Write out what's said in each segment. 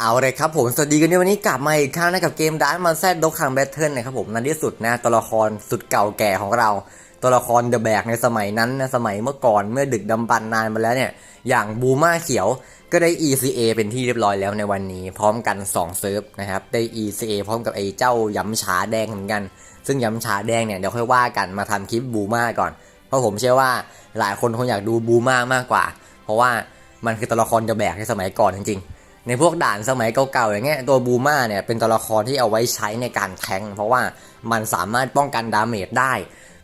เอาเลยครับผม สวัสดีกันในวันนี้กลับมาอีกครั้งนะกับเกมดานมันแซดดกคังแบทเทิลนะครับผมในที่สุดนะตัวละครสุดเก่าแก่ของเรา ตัวละครเดอะแบกในสมัยนั้นนะสมัยเมื่อก่อนเมื่อดึกดำบรรนานมาแล้วเนี่ย อย่างบูมาเขียวก็ได้ ECA เป็นที่เรียบร้อยแล้วในวันนี้ พร้อมกัน 2 เซิร์ฟนะครับ ได้ ECA พร้อมกับไอ้เจ้ายำฉาแดงเหมือนกัน ซึ่งยำฉาแดงเนี่ยเดี๋ยวค่อยว่ากันมาทำคลิปบูมาก่อน เพราะผมเชื่อว่าหลายคนคงอยากดูบูมามากกว่า เพราะว่ามันคือตัวละครเดอะแบกในสมัยก่อนจริงๆ ในพวกด่านสมัยเก่าๆอย่างเงี้ยตัวบูมาเนี่ยเป็นตัวละครที่เอาไว้ใช้ในการแทงเพราะว่ามันสามารถป้องกันดาเมจได้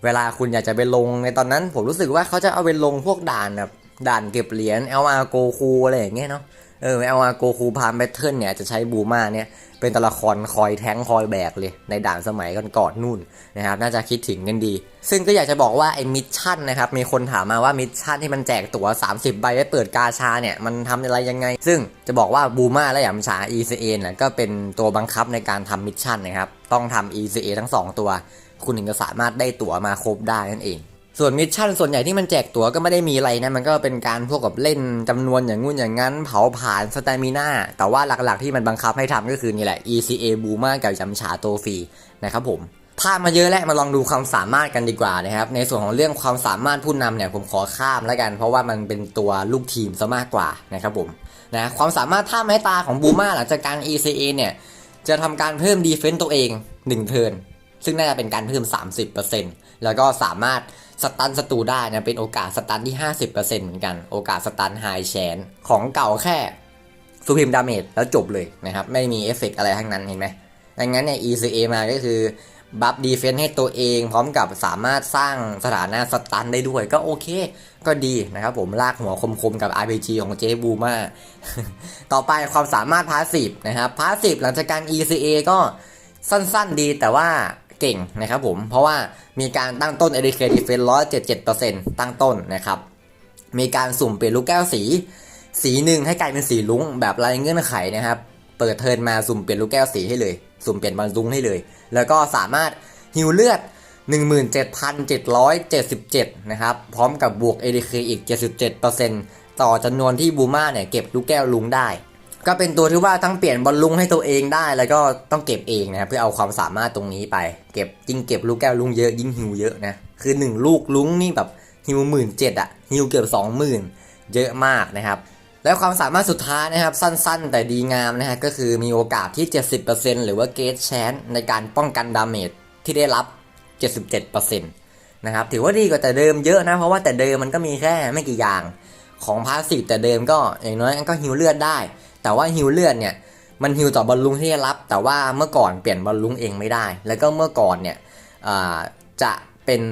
เวลาคุณอยากจะไปลงในตอนนั้น ผมรู้สึกว่าเขาจะเอาไปลงพวกด่านแบบด่านเก็บเหรียญเอลอาโกคูอะไรอย่างเงี้ยเนาะ เออ LR โกคูพามแบทเทิลเนี่ยจะใช้บูมาเนี่ยเป็นตัวละครคอยแทงคอยแบกเลยในด่านสมัยก่อนๆนู่นนะครับน่าจะคิดถึงกันดี ซึ่งก็อยากจะบอกว่าไอ้มิชชั่นนะครับมีคนถามมาว่ามิชชั่นที่มันแจกตั๋ว 30 ใบไว้เปิดกาชาเนี่ยมันทำอะไรยังไง ซึ่งจะบอกว่าบูมาและหยำฉา ECA น่ะก็เป็นตัวบังคับในการทำมิชชั่นนะครับต้องทำ ECA ทั้งสองตัว คุณถึงจะสามารถได้ตั๋วมาครบได้นั่นเอง ส่วนมิชชั่นส่วนใหญ่ที่มันแจกตั๋วก็ไม่ได้มีอะไรนะ มันก็เป็นการพวกกับเล่นจำนวนอย่างงู้นอย่างนั้น เผาผ่านสเตมิน่าแต่ว่าหลักๆที่มันบังคับให้ทำก็คือนี่แหละ ECA บูมากับจำฉาโตฟีนะครับผมพามาเยอะแล้วมาลองดูความสามารถกันดีกว่านะครับ ในส่วนของเรื่องความสามารถผู้นำเนี่ยผมขอข้ามแล้วกัน เพราะว่ามันเป็นตัวลูกทีมซะมากกว่านะครับผมนะความสามารถท่าไม้ตาของบูมาหลังจากการ ECA เนี่ยจะทำการเพิ่มดีเฟนต์ตัวเอง 1 เทิร์นซึ่งน่าจะเป็นการเพิ่ม 30%แล้วก็สามารถ สตันศัตรูได้นะเป็นโอกาสสตันที่ 50%เหมือนกันโอกาสสตันไฮแชนของเก่าแค่ซูพิมดาเมจแล้วจบเลยนะครับ ไม่มีเอฟเฟกต์อะไรทั้งนั้นเห็นไหมดังนั้นเนี่ย ECA มาก็คือบัฟดีเฟนต์ให้ตัวเองพร้อมกับสามารถสร้างสถานะสตันได้ด้วยก็โอเค ก็ดีนะครับผมลากหัวคมๆกับ RPG ของเจบูมาต่อไปความสามารถพาสซีฟนะครับพาสซีฟหลังจากการ ECA ก็สั้นๆดีแต่ว่า เก่งนะครับผม เพราะว่ามีการตั้งต้น ADK Defense 177%ตั้งต้นนะครับ มีการสุ่มเปลี่ยนลูกแก้วสี สีหนึ่งให้กลายเป็นสีลุ้งแบบไรเงื่อนไขนะครับ เปิดเทิร์นมาสุ่มเปลี่ยนลูกแก้วสีให้เลย สุ่มเปลี่ยนบอลลุ้งให้เลย แล้วก็สามารถฮิวเลือด 17,777 นะครับ พร้อมกับบวก ADK อีก 77%ต่อจำนวนที่บูมาเนี่ยเก็บลูกแก้วลุงได้ ก็เป็นตัวที่ว่าทั้งเปลี่ยนบอลลุงให้ตัวเองได้ แล้วก็ต้องเก็บเองนะครับเพื่อเอาความสามารถตรงนี้ไป เก็บยิ่งเก็บลูกแก้วลุงเยอะยิ่งฮิวเยอะนะคือ1ลูกลุงนี่แบบฮิวหมื่นเจ็ดอะฮิวเกือบ20,000 เยอะมากนะครับ แล้วความสามารถสุดท้ายนะครับ สั้นๆ แต่ดีงามนะฮะก็คือมีโอกาสที่ 70%หรือว่าเกตแชนในการป้องกันดาเมจที่ได้รับ 77%นะครับถือว่าดีกว่าแต่เดิมเยอะนะเพราะว่าแต่เดิมมันก็มีแค่ไม่กี่อย่างของพาสซีฟแต่เดิมก็อย่างน้อยก็ฮิวเลือดได้ แต่ว่าฮิวเลือดเนี่ยมันฮิวต่อบอลลุงที่ได้รับ แต่ว่าเมื่อก่อนเปลี่ยนบอลลุงเองไม่ได้ แล้วก็เมื่อก่อนเนี่ยจะเป็น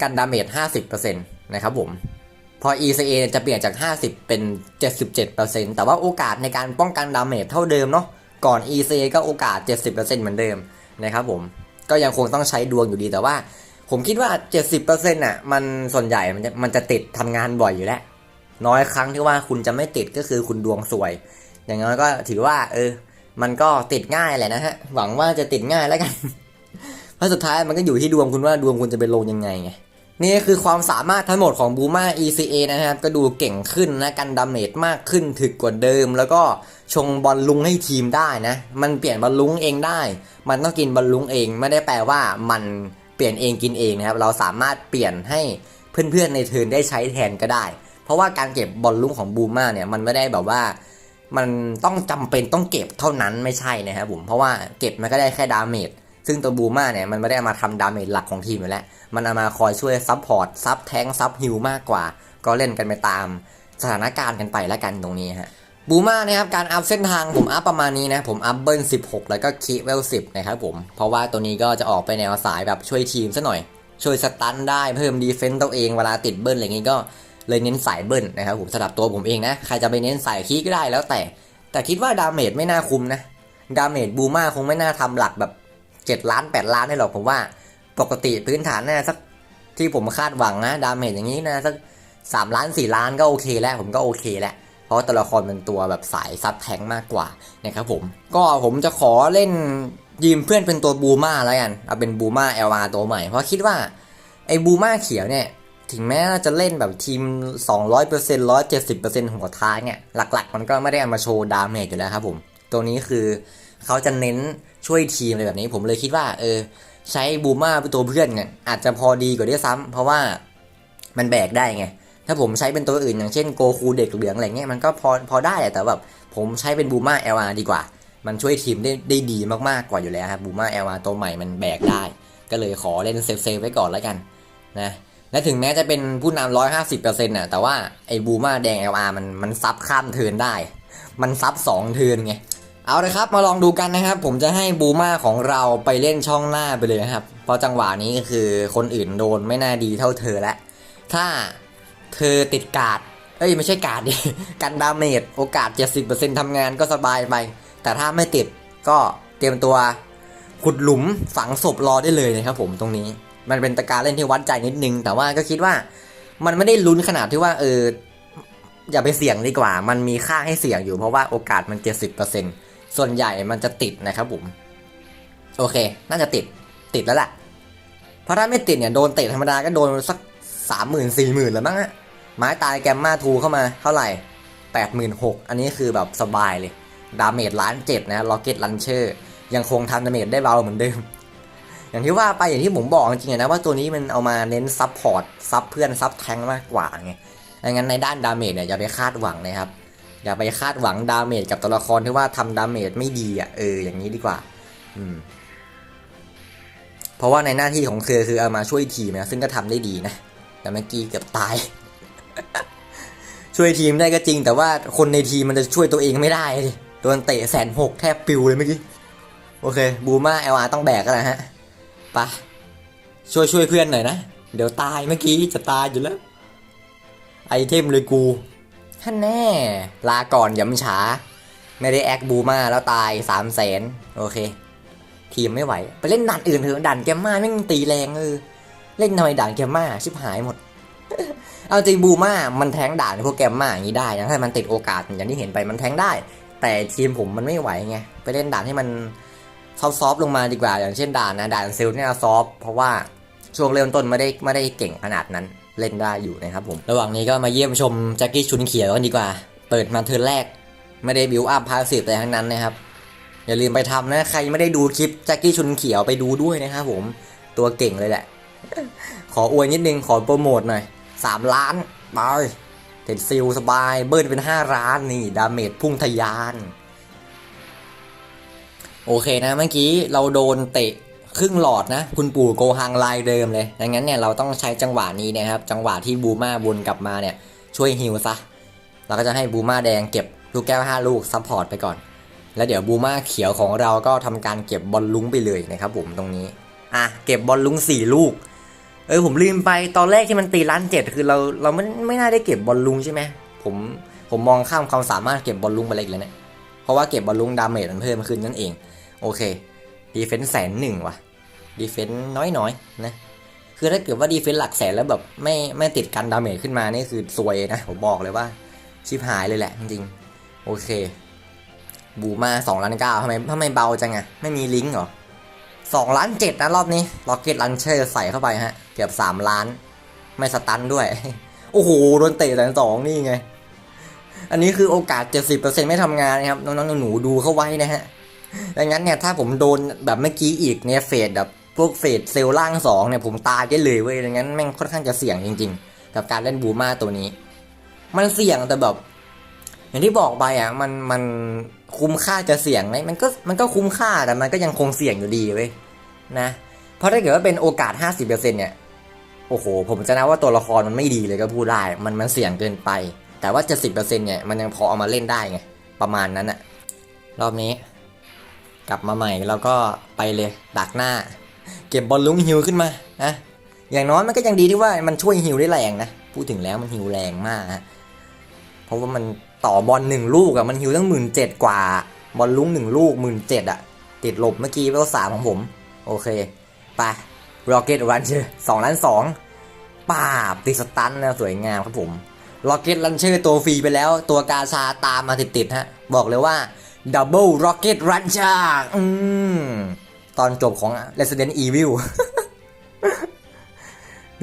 กันดาเมจ50%นะครับผม พอ ECA จะเปลี่ยนจาก 50 เป็น 77%แต่ว่าโอกาสในการป้องกันดาเมจเท่าเดิมเนาะ ก่อน ECA ก็โอกาส 70%เหมือนเดิมนะครับผม ก็ยังคงต้องใช้ดวงอยู่ดีแต่ว่า ผมคิดว่า 70%น่ะมันส่วนใหญ่มันจะมันจะติดทำงานบ่อยอยู่แล้ว น้อยครั้งที่ว่าคุณจะไม่ติดก็คือคุณดวงสวย อย่างน้อยก็ถือว่า เออ มันก็ติดง่ายแหละนะฮะ หวังว่าจะติดง่ายแล้วกัน เพราะสุดท้ายมันก็อยู่ที่ดวงคุณว่าดวงคุณจะไปลงยังไงไง นี่คือความสามารถทั้งหมดของบูมา ECA นะครับ ก็ดูเก่งขึ้นนะกันดาเมจมากขึ้นถึกกว่าเดิม แล้วก็ชงบอลลุงให้ทีมได้นะ มันเปลี่ยนบอลลุงเองได้ มันต้องกินบอลลุงเอง ไม่ได้แปลว่ามันเปลี่ยนเองกินเองนะครับ เราสามารถเปลี่ยนให้เพื่อนๆในเทิร์นได้ใช้แทนก็ได้ เพราะว่าการเก็บบอลลุ้งของบูมาเนี่ยมันไม่ได้แบบว่า มันต้องจำเป็นต้องเก็บเท่านั้นไม่ใช่นะครับผมเพราะว่าเก็บมันก็ได้แค่ดาเมจซึ่งตัวบูมาเนี่ยมันไม่ได้มาทำดาเมจหลักของทีมอยู่แล้วมันเอามาคอยช่วยซับพอร์ตซับแทงซับฮิลมากกว่า ก็เล่นกันไปตามสถานการณ์กันไปแล้วกันตรงนี้ฮะบูมานะครับการอัพเส้นทางผมอัพประมาณนี้นะผมอัพเบิล16 แล้วก็คีเวล10นะครับผมเพราะว่าตัวนี้ก็จะออกไปแนวสายแบบช่วยทีมซะหน่อย ช่วยสตันได้เพิ่มดีเฟนต์ตัวเองเวลาติดเบิลอะไรอย่างงี้ก็ เลยเน้นสายเบิลนะครับผมสำหรับตัวผมเองนะ ใครจะไปเน้นสายคีก็ได้แล้วแต่ แต่คิดว่าดาเมจไม่น่าคุมนะ ดาเมจบูมาคงไม่น่าทำหลักแบบ 7 ล้าน 8 ล้านได้หรอกผมว่า ปกติพื้นฐานน่าสักที่ผมคาดหวังนะ ดาเมจอย่างนี้นะสัก3ล้าน 4 ล้านก็โอเคแล้ว ผมก็โอเคแล้วเพราะตัวละครเป็นตัวแบบสายซับแทงมากกว่านะครับผม ก็ผมจะขอเล่นยืมเพื่อนเป็นตัวบูมาแล้วกัน เอาเป็นบูมา LR ตัวใหม่ เพราะคิดว่าไอ้บูมาเขียวเนี่ย ถึงแม้จะเล่นแบบทีม 200% 170%หัวท้ายเนี่ยหลักๆ มันก็ไม่ได้เอามาโชว์ดาเมจอยู่แล้วครับผม ตัวนี้คือเขาจะเน้นช่วยทีมอะไรแบบนี้ ผมเลยคิดว่า เออ ใช้บูมาเป็นตัวเพื่อนเนี่ยอาจจะพอดีกว่าด้วยซ้ำเพราะว่ามันแบกได้ไง ถ้าผมใช้เป็นตัวอื่นอย่างเช่นโกคูเด็กเหลืองอะไรเงี้ยมันก็พอพอได้แต่แบบผมใช้เป็นบูมา LR ดีกว่า มันช่วยทีมได้ได้ดีมากๆกว่าอยู่แล้วครับบูมา LR ตัวใหม่มันแบกได้ ก็เลยขอเล่นเซฟเซฟไว้ก่อนแล้วกันนะ และถึงแม้จะเป็นผู้นำร้อยห้าสิบเปอร์เซ็นต์น่ะแต่ว่าไอ้บูมาแดง LR มันมันซับข้ามเทินได้ มันซับสองเทินไง เอาเลยครับมาลองดูกันนะครับ ผมจะให้บูมาของเราไปเล่นช่องหน้าไปเลยนะครับ เพราะจังหวะนี้คือคนอื่นโดนไม่น่าดีเท่าเธอแล้วถ้าเธอติดกาดเอ้ยไม่ใช่กาดดิกันดาเมจโอกาส 70%ทำงานก็สบายไป แต่ถ้าไม่ติดก็เตรียมตัวขุดหลุมฝังศพรอได้เลยนะครับผมตรงนี้ มันเป็นตะการเล่นที่วัดใจนิดนึง แต่ว่าก็คิดว่ามันไม่ได้ลุ้นขนาดที่ว่าเอออย่าไปเสี่ยงดีกว่า มันมีค่าให้เสี่ยงอยู่เพราะว่าโอกาสมัน 70%ส่วนใหญ่มันจะติดนะครับผม โอเค น่าจะติด ติดแล้วแหละเพราะถ้าไม่ติดเนี่ยโดนเตะธรรมดาก็โดนสักสามหมื่นสี่หมื่นแล้วมั้งฮะไม้ตายแกมมาทูเข้ามาเท่าไหร่แปดหมื่นหกอันนี้คือแบบสบายเลย ดาเมจล้านเจ็ดนะล็อกเก็ตลันเชอร์ยังคงทำดาเมจได้เบาเหมือนเดิม อย่างที่ว่าไปอย่างที่ผมบอกจริงๆนะว่าตัวนี้มันเอามาเน้นซับพอร์ตซับเพื่อนซับแทงมากกว่าไงดังนั้นในด้านดาเมจเนี่ยอย่าไปคาดหวังนะครับ อย่าไปคาดหวังดาเมจกับตัวละครที่ว่าทำดาเมจไม่ดีอะเอออย่างนี้ดีกว่า อืม เพราะว่าในหน้าที่ของเธอคือเอามาช่วยทีมนะซึ่งก็ทำได้ดีนะแต่เมื่อกี้เกือบตาย ช่วยทีมได้ก็จริง แต่ว่าคนในทีมมันจะช่วยตัวเองไม่ได้ดิโดนเตะแสนหกแทบปิวเลยเมื่อกี้โอเคบูมาเอลอาต้องแบกกันนะฮะ ปะช่วยช่วยเพื่อนหน่อยนะ เดี๋ยวตายเมื่อกี้จะตายอยู่แล้ว ไอเทมเลยกูท่านแน่ ลาก่อนยำฉา ไม่ได้แอคบูมาแล้วตายสามแสนโอเค ทีมไม่ไหว ไปเล่นด่านอื่นเถอะด่านแกมมาแม่งตีแรงเออเล่นทำไมด่านแกมมาชิบหายหมด เอาจริงบูมามันแทงด่านพวกแกมมาอย่างนี้ได้นะถ้ามันติดโอกาสอย่างที่เห็นไปมันแทงได้ แต่ทีมผมมันไม่ไหวไงไปเล่นด่านให้มัน ซอฟต์ๆลงมาดีกว่า อย่างเช่นด่านนะด่านซลล์เนี่ยซอฟต์เพราะว่าช่วงเริ่มต้นไม่ได้ไม่ได้เก่งขนาดนั้นเล่นได้อยู่นะครับผม ระหว่างนี้ก็มาเยี่ยมชมแจ็คกี้ชุนเขียวกันดีกว่า เปิดมาเทิร์นแรก ไม่ได้บิวอัพพาสซีฟแต่ทั้งนั้นนะครับ อย่าลืมไปทำนะ ใครไม่ได้ดูคลิปแจ็คกี้ชุนเขียวไปดูด้วยนะครับผม ตัวเก่งเลยแหละ ขออวยนิดนึง ขอโปรโมทหน่อยสามล้านไปเต็ดซิลสบาย เบิ้ลเป็นห้าล้านนี่ ดาเมจพุ่งทะยาน โอเคนะเมื่อกี้เราโดนเตะครึ่งหลอดนะ คุณปู่โกหังลายเดิมเลยดังนั้นเนี่ยเราต้องใช้จังหวะนี้นะครับ จังหวะที่บูมาวนกลับมาเนี่ยช่วยฮิวซะเราก็จะให้บูมาแดงเก็บลูกแก้ว 5 ลูกซัพพอร์ตไปก่อน แล้วเดี๋ยวบูมาเขียวของเราก็ทำการเก็บบอลลุงไปเลยนะครับผมตรงนี้อะเก็บบอลลุง 4 ลูก เออผมลืมไปตอนแรกที่มันตีล้านเจ็ดคือเราเราไม่ไม่น่าได้เก็บบอลลุงใช่ไหมผมผมมองข้ามความสามารถเก็บบอลลุงไปเลยเลยเนี่ยเพราะว่าเก็บบอลลุงดาเมจมันเพิ่มขึ้นนั่นเอง โอเคดีเฟนส์แสนหนึ่งว่ะดีเฟนส์น้อยๆนะคือถ้าเกิดว่าดีเฟนส์หลักแสนแล้วแบบไม่ไม่ติดกันดาเมจขึ้นมานี่คือซวยนะผมบอกเลยว่าชิบหายเลยแหละจริงๆโอเคบูมาสองล้านเก้าทำไมทำไมเบาจังอะไม่มีลิงก์เหรอสองล้านเจ็ดนะรอบนี้ล็อกเก็ตลันเชอร์ใส่เข้าไปฮะ เกือบสามล้าน ไม่สตันด้วย โอ้โห โดนเตะแสนสองนี่ไง อันนี้คือโอกาส70%ไม่ทำงานนะครับ น้องๆหนูดูเข้าไว้นะฮะ ดังนั้นเนี่ยถ้าผมโดนแบบเมื่อกี้อีกเนี่ยเฟดแบบพวกเฟดเซลล์ล่างสองเนี่ยผมตายได้เลยเว้ยดังนั้นแม่งค่อนข้างจะเสี่ยงจริง ๆ กับการเล่นบูมาตัวนี้ มันเสี่ยงแต่แบบอย่างที่บอกไปอะมันมันคุ้มค่าจะเสี่ยงไหมมันก็มันก็คุ้มค่าแต่มันก็ยังคงเสี่ยงอยู่ดีเว้ยนะเพราะถ้าเกิดว่าเป็นโอกาส 50%เนี่ยโอ้โห ผมจะนับว่าตัวละครมันไม่ดีเลยก็พูดได้ มันมันเสี่ยงเกินไป แต่ว่า 70%เนี่ยมันยังพอเอามาเล่นได้ไงประมาณนั้นอะรอบนี้ กลับมาใหม่แล้วก็ไปเลยดักหน้า เก็บบอลลุงฮิวขึ้นมานะอย่างน้อยมันก็ยังดีที่ว่ามันช่วยฮิวได้แรงนะพูดถึงแล้วมันฮิวแรงมากฮะเพราะว่ามันต่อบอลหนึ่งลูกอะมันฮิวตั้งหมื่นเจ็ดกว่า บอลลุงหนึ่งลูกหมื่นเจ็ดอะติดลบเมื่อกี้เวลสามของผม โอเคไป Rocket Launcher 2ล้าน2ป้าบติดสตันนะสวยงามครับผม Rocket Launcher ตัวฟรีไปแล้ว ตัวกาชาตามมาติดๆฮะบอกเลยว่า Double Rocket Launcher อืมตอนจบของ Resident Evil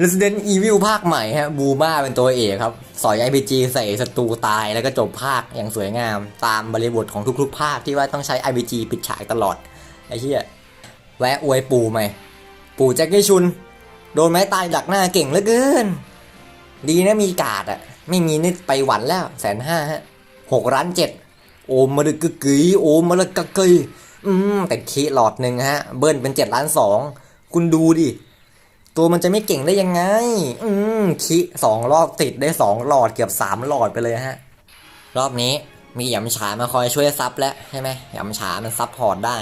Resident Evil ภาคใหม่ฮะบูมาเป็นตัวเอกครับ สอย RPG ใส่ศัตรูตายแล้วก็จบภาคอย่างสวยงาม ตามบริบทของทุกๆ ภาคที่ว่าต้องใช้ RPG ปิดฉากตลอด ไอ้เหี้ยแวะอวยปู่ไหมปู่แจ็คกี้ชุน โดนไม้ตายดักหน้าเก่งเหลือเกิน ดีนะมีกาดอะไม่มีนี่ไปหวันแล้วแสนห้าฮะหกล้านเจ็ด โอมมาดึกกึกกยโอมมาละกะกยอืมแต่คีหลอดหนึ่งฮะ เบิ้ลเป็นเจ็ดล้านสองคุณดูดิ ตัวมันจะไม่เก่งได้ยังไง อืมคิสองรอบติดได้สองหลอดเกือบสามหลอดไปเลยฮะ รอบนี้มีหยำฉามาคอยช่วยซับแล้วใช่ไหมหยำฉามันซับพอร์ตได้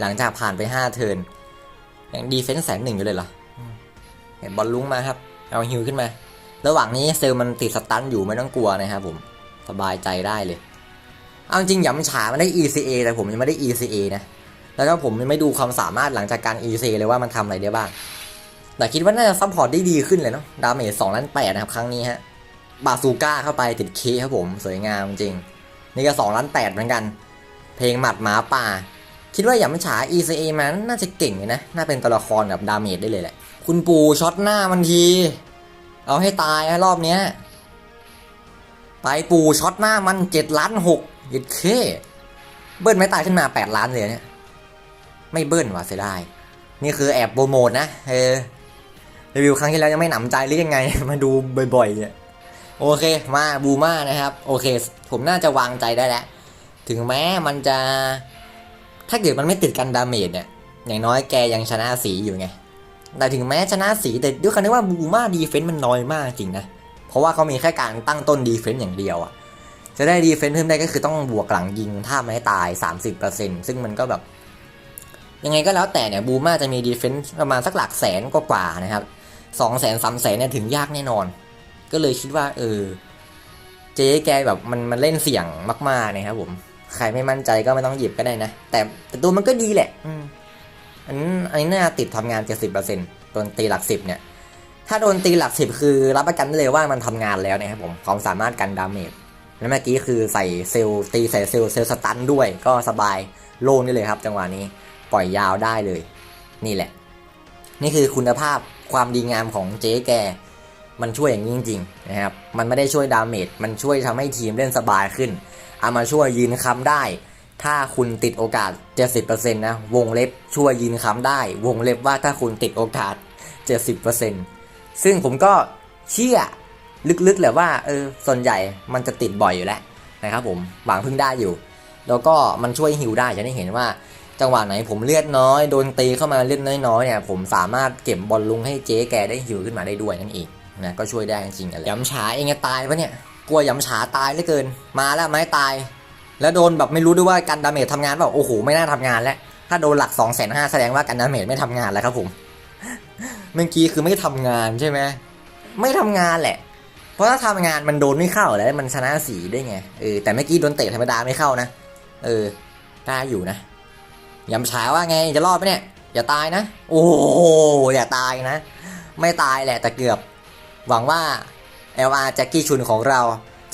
หลังจากผ่านไปห้าเทิร์นยังดีเฟนส์แสนหนึ่งอยู่เลยเหรอเห็นบอลลุ้งมาครับ เอาฮิวขึ้นมา ระหว่างนี้เซลมันติดสตันอยู่ไม่ต้องกลัวนะครับผม สบายใจได้เลย เอาจริงหยำฉามันได้ ECA แต่ผมยังไม่ได้ ECA นะ แล้วก็ผมยังไม่ดูความสามารถหลังจากการ ECA เลยว่ามันทำอะไรได้บ้าง แต่คิดว่าน่าจะซัพพอร์ตได้ดีขึ้นเลยเนาะ ดาเมจสองล้านแปดนะครับ ครั้งนี้ฮะ บาซูก้าเข้าไปติดเคครับผม สวยงามจริง นี่ก็สองล้านแปดเหมือนกัน เพลงหมัดหมาป่า คิดว่าหยำฉา ECA มันน่าจะเก่งเลยนะ น่าเป็นตัวละครกับดาเมจได้เลยแหละ คุณปูช็อตหน้ามันที เอาให้ตายนะรอบเนี้ย ไปปูช็อตหน้ามันเจ็ดล้านหก ยึดเคเบิ้ลไม่ตายขึ้นมาแปดล้านเลยเนี่ย ไม่เบิ้ลว่ะเสียดาย นี่คือแอบโปรโมทนะ เออ รีวิวครั้งที่แล้วยังไม่หนำใจหรือยังไง มาดูบ่อยๆเนี่ยโอเค มาบูมานะครับ โอเค ผมน่าจะวางใจได้แล้ว ถึงแม้มันจะ ถ้าเกิดมันไม่ติดกันดาเมจเนี่ย อย่างน้อยแกยังชนะสีอยู่ไง แต่ถึงแม้ชนะสีแต่ด้วยคำนี้ว่าบูมาดีเฟนต์มันน้อยมากจริงนะ เพราะว่าเขามีแค่การตั้งต้นดีเฟนต์อย่างเดียวอะ จะได้ดีเฟนต์เพิ่มได้ก็คือต้องบวกหลังยิงถ้าไม่ตาย 30%ซึ่งมันก็แบบ ยังไงก็แล้วแต่เนี่ยบูมาจะมีดีเฟนต์ประมาณสักหลักแสนกว่าๆนะครับสองแสนสามแสนเนี่ยถึงยากแน่นอน ก็เลยคิดว่า เออ เจ๊แกแบบมันมันเล่นเสี่ยงมากๆนะครับผม ใครไม่มั่นใจก็ไม่ต้องหยิบก็ได้นะ แต่แต่ตัวมันก็ดีแหละอืมอันนี้อันนี้น่าติดทำงาน70%โดนตีหลักสิบเนี่ย ถ้าโดนตีหลักสิบคือรับประกันได้เลยว่ามันทำงานแล้วนะครับผมความสามารถกันดาเมจ แล้วเมื่อกี้คือใส่เซลล์ตีใส่เซลล์เซลล์สตันด้วย ก็สบายโล่งได้เลยครับ จังหวะนี้ปล่อยยาวได้เลย นี่แหละ นี่คือคุณภาพความดีงามของเจ๊แก มันช่วยอย่างนี้จริงๆนะครับ มันไม่ได้ช่วยดาเมจมันช่วยทำให้ทีมเล่นสบายขึ้น เอามาช่วยยืนค้ำได้ ถ้าคุณติดโอกาส 70%นะ วงเล็บช่วยยืนค้ำได้ วงเล็บว่าถ้าคุณติดโอกาส 70%ซึ่งผมก็เชื่อ ลึกๆแหละว่าเออส่วนใหญ่มันจะติดบ่อยอยู่แล้วนะครับผมบางพึ่งได้อยู่ แล้วก็มันช่วยฮิวได้จะได้เห็นว่า จังหวะไหนผมเลือดน้อยโดนตีเข้ามาเลือดน้อยๆเนี่ยผมสามารถเก็บบอลลุงให้เจ๊แกได้ฮิวขึ้นมาได้ด้วยนั่นเองนะก็ช่วยได้จริงๆอะไรยำฉาเองจะตายปะเนี่ยกลัวยำฉาตายเหลือเกิน มาแล้วไม้ตาย แล้วโดนแบบไม่รู้ด้วยว่าการดาเมจทำงานเปล่าโอ้โหไม่น่าทำงานแล้วถ้าโดนหลัก2องแสนห้าแสดงว่าการดาเมจไม่ทำงานแล้วครับผมเมื่อกี้คือไม่ทำงานใช่ไหมไม่ทำงานแหละ เพราะถ้าทำงานมันโดนไม่เข้าแล้วมันชนะสีได้ไงเออแต่เมื่อกี้โดนเตะธรรมดาไม่เข้านะเออได้อยู่นะยำฉาว่าไงจะรอดไหมเนี่ยอย่าตายนะ โอ้โหอย่าตายนะ ไม่ตายแหละแต่เกือบ หวังว่า LR แจ็คกี้ชุนของเรา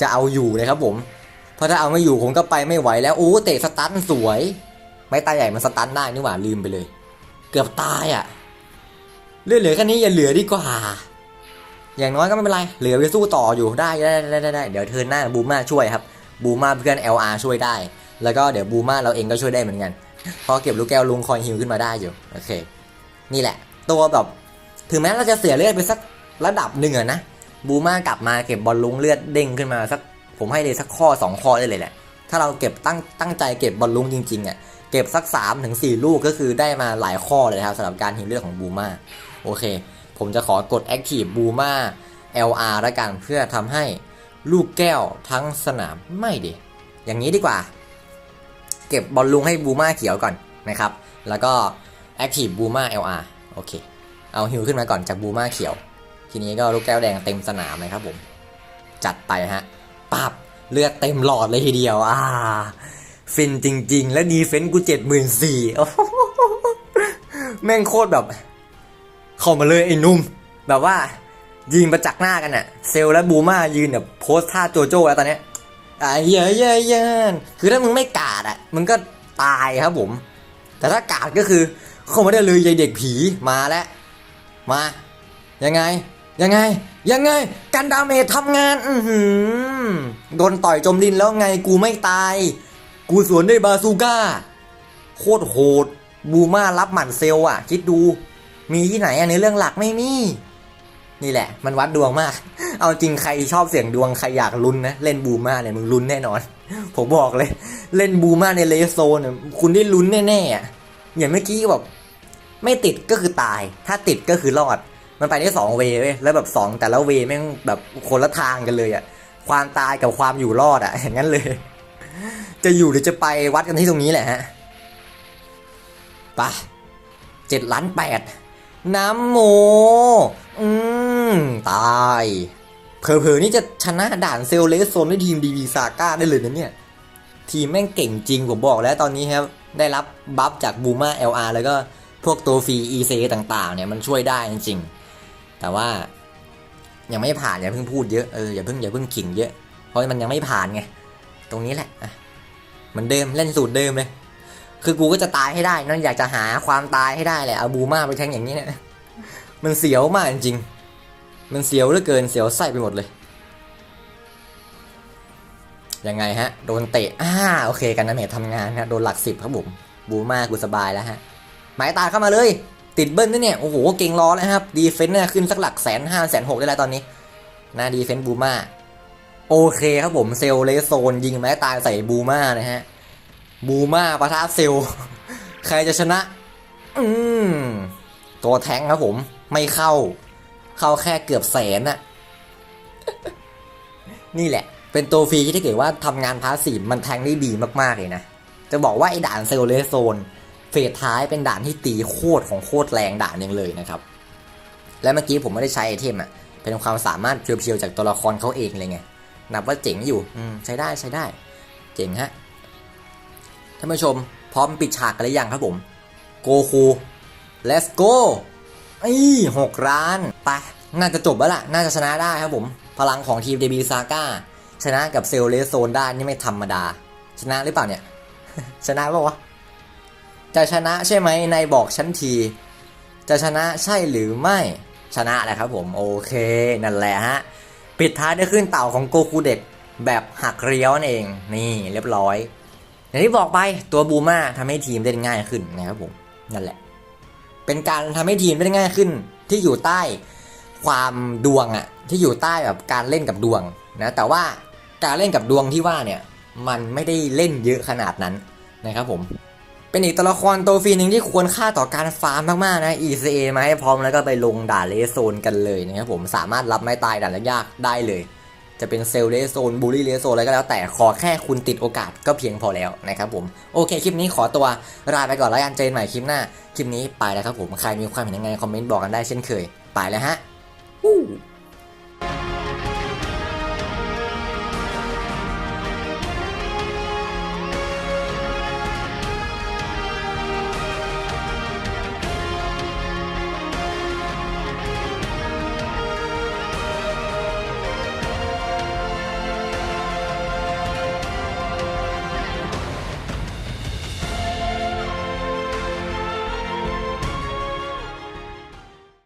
จะเอาอยู่นะครับผม เพราะถ้าเอาไม่อยู่ผมก็ไปไม่ไหวแล้วโอ้เตะสตันสวย ไม่ตายใหญ่มันสตันได้นี่หว่าลืมไปเลย เกือบตายอะ่ะเลือดเหลือแค่นี้อย่าเหลือดีกว่า อย่างน้อยก็ไม่เป็นไร เหลือไปสู้ต่ออยู่ได้ได้ได้ได้ได้เดี๋ยวเทินหน้าบูมาช่วยครับบูมาเพื่อน LR ช่วยได้ แล้วก็เดี๋ยวบูมาเราเองก็ช่วยได้เหมือนกันพอเก็บลูกแก้วลุงคอยฮิวขึ้นมาได้อยู่โอเค นี่แหละ ตัวแบบถึงแม้เราจะเสียเลือดไปสักระดับหนึ่งอะนะบูมากลับมาเก็บบอลลุงเลือดเด้งขึ้นมาสักผมให้เลยสักข้อ 2 ข้อได้เลยแหละ ถ้าเราเก็บตั้งตั้งใจเก็บบอลลุงจริงๆอะเก็บสัก3ถึง4ลูกก็คือได้มาหลายข้อเลยครับสำหรับการฮิวเลือดของบูมาโอเค ผมจะขอกด Active บูมา LR ละกันเพื่อทำให้ลูกแก้วทั้งสนามไม่ดิอย่างนี้ดีกว่า เก็บบอลลุงให้บูมาเขียวก่อนนะครับ แล้วก็ Active บูมา LR โอเค เอาฮิวขึ้นมาก่อนจากบูมาเขียว ทีนี้ก็ลูกแก้วแดงเต็มสนามเลยครับผม จัดไปฮะปับเลือดเต็มหลอดเลยทีเดียว อ่า ฟินจริง ๆ และดีเฟนต์กูเจ็ดหมื่นสี่แม่งโคตรแบบ เข้ามาเลยไอ้นุ่ม แบบว่ายิงประจักหน้ากันอะเซลและบูมายืนแบบโพสท่าโจโจ้แล้วตอนเนี้ยอ่าเยอะเยอะเยอะคือถ้ามึงไม่กาดอะมึงก็ตายครับผม แต่ถ้ากาดก็คือเข้ามาได้เลยยายเด็กผีมาแล้วมา ยังไง ยังไง ยังไง กันดาเมจทำงาน อือหือโดนต่อยจมดินแล้วไงกูไม่ตาย กูสวนด้วยบาซูก้า โคตรโหด บูมารับหมันเซลอะคิดดู มีที่ไหนอันในเรื่องหลักไม่มี นี่แหละ มันวัดดวงมาก เอาจริงใครชอบเสี่ยงดวงใครอยากลุ้นนะเล่นบูมาเนี่ยมึงลุ้นแน่นอน ผมบอกเลย เล่นบูมาในเลโซนเนี่ยคุณได้ลุ้นแน่ๆอะอย่างเมื่อกี้แบบไม่ติดก็คือตาย ถ้าติดก็คือรอด มันไปได้สองเวเว้ยแล้วแบบสองแต่ละเวแม่งแบบคนละทางกันเลยอะความตายกับความอยู่รอดอะอย่างนั้นเลย จะอยู่หรือจะไปวัดกันที่ตรงนี้แหละฮะไปเจ็ดล้านแปด น้ำโม อืม ตาย เผลอๆ นี่จะชนะด่านเซลเลสโซนด้วยทีมดีวีซาก้าได้เลยนะเนี่ย ทีมแม่งเก่งจริง ผมบอกแล้วตอนนี้ครับ ได้รับบัฟจากบูมา LR แล้วก็พวกตัวฟรี EC ต่างๆ เนี่ยมันช่วยได้จริงๆ แต่ว่ายังไม่ผ่านอย่าเพิ่งพูดเยอะเอออย่าเพิ่งอย่าเพิ่งขิงเยอะ เพราะมันยังไม่ผ่านไง ตรงนี้แหละอะเหมือนเดิมเล่นสูตรเดิมเลย คือกูก็จะตายให้ได้นั่นอยากจะหาความตายให้ได้แหละเอาบูมาไปแทงอย่างนี้เนี่ยมันเสียวมากจริงมันเสียวเหลือเกินเสียวไส้ไปหมดเลยยังไงฮะ โดนเตะอ่าโอเคกันนะเมททำงานฮะโดนหลักสิบครับผมบูมากูสบายแล้วฮะหมายตายเข้ามาเลย ติดเบิ้ลด้วยเนี่ยโอ้โหเก่งรอแล้วครับดีเฟนต์เนี่ยขึ้นสักหลักแสนห้าแสนหกได้แล้วตอนนี้หน้าดีเฟนต์บูมาโอเคครับผมเซลเลสโซนยิงไม้ตายใส่บูมานะฮะ บูมาปะทะเซล ใครจะชนะ อืม ตัวแทงค์ครับผม ไม่เข้า เข้าแค่เกือบแสนน่ะ นี่แหละ เป็นตัวฟรีที่ถ้าเกิดว่าทำงานพาสซีฟมันแทงได้ดีมากๆเลยนะ จะบอกว่าไอ้ด่านเซลเลโซน เฟสท้ายเป็นด่านที่ตีโคตรของโคตรแรงด่านหนึ่งเลยนะครับ และเมื่อกี้ผมไม่ได้ใช้ไอเทมอะ เป็นความสามารถเพียวๆจากตัวละครเขาเองเลยไง นับว่าเจ๋งอยู่ อืม ใช้ได้ใช้ได้ เจ๋งฮะ ท่านผู้ชม พร้อมปิดฉากกันหรือยังครับผม โกคู let's go ไอ้หกล้านไปน่าจะจบแล้วล่ะ น่าจะชนะได้ครับผม พลังของทีมเดบีซาก้าชนะกับเซลเลสโซนได้นี่ไม่ธรรมดา ชนะหรือเปล่าเนี่ย ชนะป่าวะ จะชนะใช่ไหมนายบอกฉันที จะชนะใช่หรือไม่ ชนะแหละครับผม โอเค นั่นแหละฮะ ปิดท้ายด้วยขึ้นเต่าของโกคูเด็กแบบหักเลี้ยวนั่นเอง นี่เรียบร้อย อย่างที่บอกไปตัวบูมาทำให้ทีมเล่นง่ายขึ้นนะครับผมนั่นแหละ เป็นการทำให้ทีมเล่นง่ายขึ้น ที่อยู่ใต้ความดวงอะที่อยู่ใต้แบบการเล่นกับดวงนะแต่ว่าการเล่นกับดวงที่ว่าเนี่ยมันไม่ได้เล่นเยอะขนาดนั้นนะครับผมเป็นอีกตัวละครตัวฟีหนึ่งที่ควรค่าต่อการฟาร์มมากๆนะ ECA มาให้พร้อมแล้วก็ไปลงด่านเลโซนกันเลยนะครับผมสามารถรับไม้ตายด่านยากได้เลย จะเป็นเซลเลสโซนบูลลี่เลสโซนอะไรก็แล้วแต่ขอแค่คุณติดโอกาสก็เพียงพอแล้วนะครับผมโอเคคลิปนี้ขอตัวลาไปก่อนแล้วกันเจนใหม่คลิปหน้าคลิปนี้ไปแล้วครับผมใครมีความเห็นยังไงคอมเมนต์บอกกันได้เช่นเคย ไปแล้วฮะ